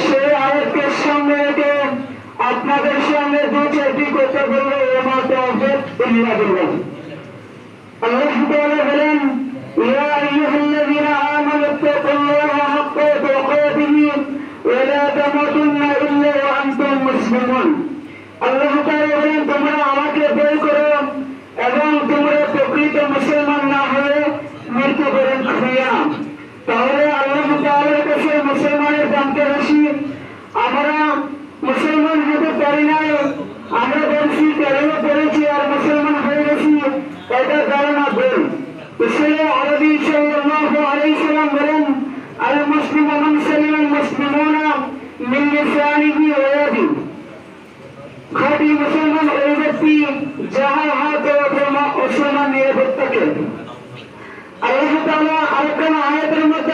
সেই আয়াতকে সামনে রেখে আপনাদের সামনে দু চারটি কথা বললে আমার তহবেদ ইল্লা করবেন আল্লাহ তাআলা বলেন, ইয়া আইয়ুহাল্লাযীনা আমানু তাকুল্লাহা হাক্কা তুকাতিহি ওয়া তাহলে এটার ধারণা ভুল ইসলাম আরবি সাল্লাল্লাহু আলাইহি সাল্লাম বলেন, আল মুসলিম মান সালিম মুসলিমুনা মিন লিসানিহি ওয়া ইয়াদি। খাঁটি মুসলমান ওই ব্যক্তি যাহার হাত ও প্রমা ও সমান নিরাপদ থাকে আল্লাহ তাআলা আরেকটা আয়াতের মধ্যে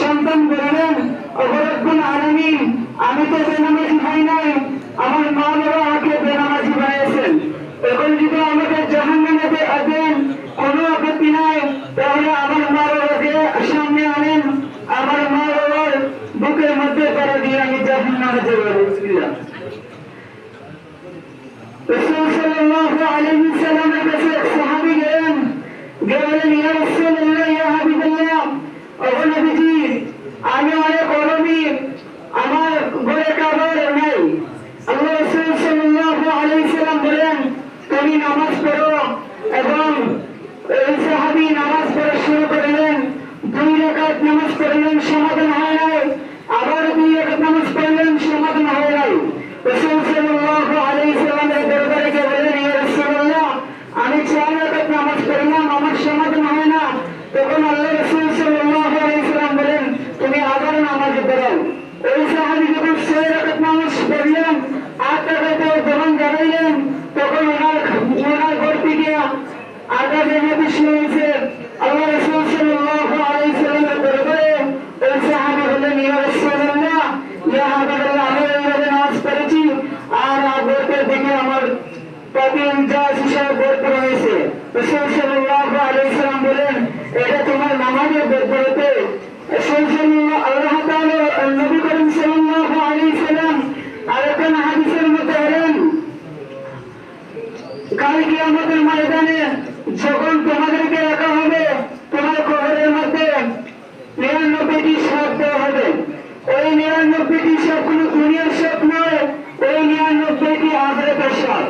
সন্তান বললেন অবরব্বুল আলামিন, আমি তো বেনামাজি হই নাই। আমার মা বাবা আমাকে বেনামাজি বানিয়েছেন। এখন যদি আমাকে জাহান্নামে দেন কোনো আপত্তি নাই, তাহলে আমার মা বাবাকে সামনে আনেন। আমার মা বাবার বুকের মধ্যে করে দিয়ে আমি জাহান্নামে যাব রসুল সাল্লাল্লাহু আলাইহি সাল্লামের কাছে এক সাহাবী গেলেন গেলেন ইয়া রাসূলুল্লাহ ইয়া হাবিবাল্লাহ ওগো নবীজি আমি অনেক অরবি আমার ঘরে খাবার নাই আল্লাহ রাসূল সাল্লাল্লাহু আলাইহি সাল্লাম বলেন নামাজ পড়ো এবং এই সাহাবি নামাজ পড়া শুরু করলেন দুই রেখাত নামাজ পড়লেন সমাধান হয় নাই আবার দুই রাকাত নামাজ পড়লেন সমাধান হয় নাই রাসূল সাল্লাল্লাহু আলাইহি সাল্লামের দরবারে গিয়ে বললেন ইয়া রাসূলুল্লাহ আমি চার রাকাত নামাজ পড়লাম আমার সমাধান হয় না তখন আল্লাহ রাসূল সাল্লাল্লাহু আলাইহি সাল্লাম বলেন তুমি আবার নামাজ পড়ো ওই সাহাবী যখন ছয় রাকাত নামাজ পড়লেন আট রাকাতে যখন দাঁড়াইলেন তখন ওনার ওনার ঘর থেকে আধা বেজে শুনেছে আল্লাহ রাসূল সাল্লাল্লাহু আলাইহি সাল্লামের দরবারে ওই সাহাবী বললেন ইয়া রাসূলুল্লাহ ইয়া হাবিবাল্লাহ আমি এইভাবে নামাজ পড়েছি আর আগের দিকে আমার প্রতিদিন যা হিসাব বলতে হয়েছে রসুল সাল্লাল্লাহু আলাইহি সাল্লাম বলেন এটা তোমার নামাজের বদলতে রসুল সাল্লাল্লাহু আল্লাহ তাআলা নবী করিম সাল্লাল্লাহু আলাইহি সাল্লাম আরেকটা হাদিসের মধ্যে বলেন কাল কিয়ামতের ময়দানে যখন তোমাদেরকে রাখা হবে। তোমার কবরের মধ্যে নিরানব্বইটি সাপ দেওয়া হবে। ওই নিরানব্বইটি সাপ কোনো দুনিয়ার সাপ নয় ওই নিরানব্বইটি আদরের সাপ